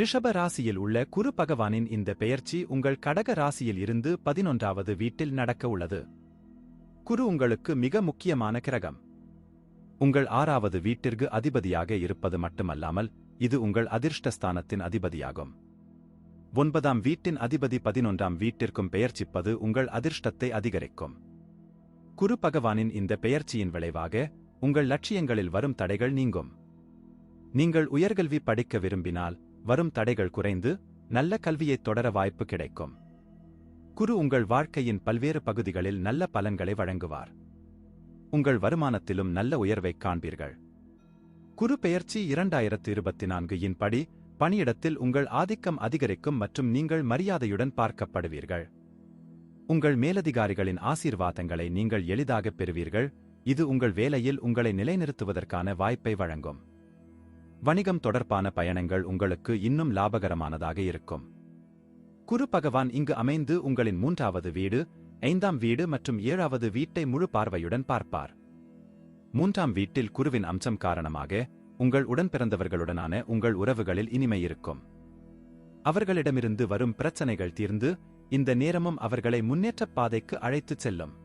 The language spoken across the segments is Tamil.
ரிஷப ராசியில் உள்ள குரு பகவானின் இந்த பெயர்ச்சி உங்கள் கடக ராசியில் இருந்து பதினொன்றாவது வீட்டில் நடக்க உள்ளது. குரு உங்களுக்கு மிக முக்கியமான கிரகம். உங்கள் ஆறாவது வீட்டிற்கு அதிபதியாக இருப்பது மட்டுமல்லாமல் இது உங்கள் அதிர்ஷ்டஸ்தானத்தின் அதிபதியாகும். ஒன்பதாம் வீட்டின் அதிபதி பதினொன்றாம் வீட்டிற்கும் பெயர்ச்சிப்பது உங்கள் அதிர்ஷ்டத்தை அதிகரிக்கும். குரு பகவானின் இந்த பெயர்ச்சியின் விளைவாக உங்கள் லட்சியங்களில் வரும் தடைகள் நீங்கும். நீங்கள் உயர்கல்வி படிக்க விரும்பினால் வரும் தடைகள் குறைந்து நல்ல கல்வியைத் தொடர வாய்ப்பு கிடைக்கும். குரு உங்கள் வாழ்க்கையின் பல்வேறு பகுதிகளில் நல்ல பலன்களை வழங்குவார். உங்கள் வருமானத்திலும் நல்ல உயர்வைக் காண்பீர்கள். குரு பெயர்ச்சி இரண்டாயிரத்து இருபத்தி நான்கு இன் படி பணியிடத்தில் உங்கள் ஆதிக்கம் அதிகரிக்கும் மற்றும் நீங்கள் மரியாதையுடன் பார்க்கப்படுவீர்கள். உங்கள் மேலதிகாரிகளின் ஆசீர்வாதங்களை நீங்கள் எளிதாக பெறுவீர்கள். இது உங்கள் வேலையில் உங்களை நிலைநிறுத்துவதற்கான வாய்ப்பை வழங்கும். வணிகம் தொடர்பான பயணங்கள் உங்களுக்கு இன்னும் லாபகரமானதாக இருக்கும். குரு பகவான் இங்கு அமைந்து உங்களின் மூன்றாவது வீடு ஐந்தாம் வீடு மற்றும் ஏழாவது வீட்டை முழு பார்வையுடன் பார்ப்பார். மூன்றாம் வீட்டில் குருவின் அம்சம் காரணமாக உங்கள் உடன்பிறந்தவர்களுடனான உங்கள் உறவுகளில் இனிமை இருக்கும். அவர்களிடமிருந்து வரும் பிரச்சனைகள் தீர்ந்து இந்த நேரமும் அவர்களை முன்னேற்றப் பாதைக்கு அழைத்துச் செல்லும்.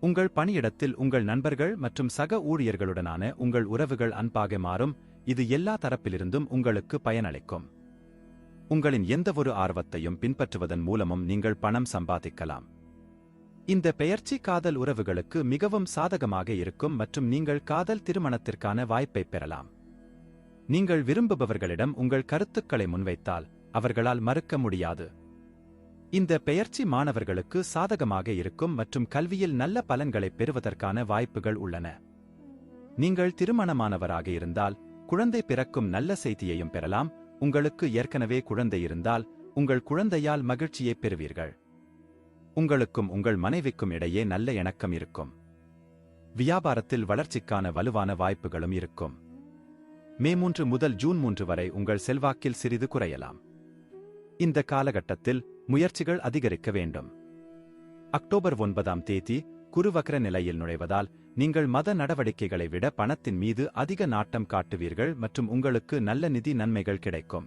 உங்கள் பணியிடத்தில் உங்கள் நண்பர்கள் மற்றும் சக ஊழியர்களுடனான உங்கள் உறவுகள் அன்பாக மாறும் இது எல்லா தரப்பிலிருந்தும் உங்களுக்கு பயனளிக்கும். உங்களின் எந்தவொரு ஆர்வத்தையும் பின்பற்றுவதன் மூலமும் நீங்கள் பணம் சம்பாதிக்கலாம். இந்த பெயர்ச்சி காதல் உறவுகளுக்கு மிகவும் சாதகமாக இருக்கும் மற்றும் நீங்கள் காதல் திருமணத்திற்கான வாய்ப்பை பெறலாம். நீங்கள் விரும்புபவர்களிடம் உங்கள் கருத்துக்களை முன்வைத்தால் அவர்களால் மறுக்க முடியாது. இந்த பெயர்ச்சி மாணவர்களுக்கு சாதகமாக இருக்கும் மற்றும் கல்வியில் நல்ல பலன்களை பெறுவதற்கான வாய்ப்புகள் உள்ளன. நீங்கள் திருமணமானவராக இருந்தால் குழந்தை பிறக்கும் நல்ல செய்தியையும் பெறலாம். உங்களுக்கு ஏற்கனவே குழந்தை இருந்தால் உங்கள் குழந்தையால் மகிழ்ச்சியை பெறுவீர்கள். உங்களுக்கும் உங்கள் மனைவிக்கும் இடையே நல்ல இணக்கம் இருக்கும். வியாபாரத்தில் வளர்ச்சிக்கான வலுவான வாய்ப்புகளும் இருக்கும். மே மூன்று முதல் ஜூன் மூன்று வரை உங்கள் செல்வாக்கில் சிறிது குறையலாம். இந்த காலகட்டத்தில் முயற்சிகள் அதிகரிக்க வேண்டும். அக்டோபர் ஒன்பதாம் தேதி குருவக்ர நிலையில் நுழைவதால் நீங்கள் மத நடவடிக்கைகளை விட பணத்தின் மீது அதிக நாட்டம் காட்டுவீர்கள் மற்றும் உங்களுக்கு நல்ல நிதி நன்மைகள் கிடைக்கும்.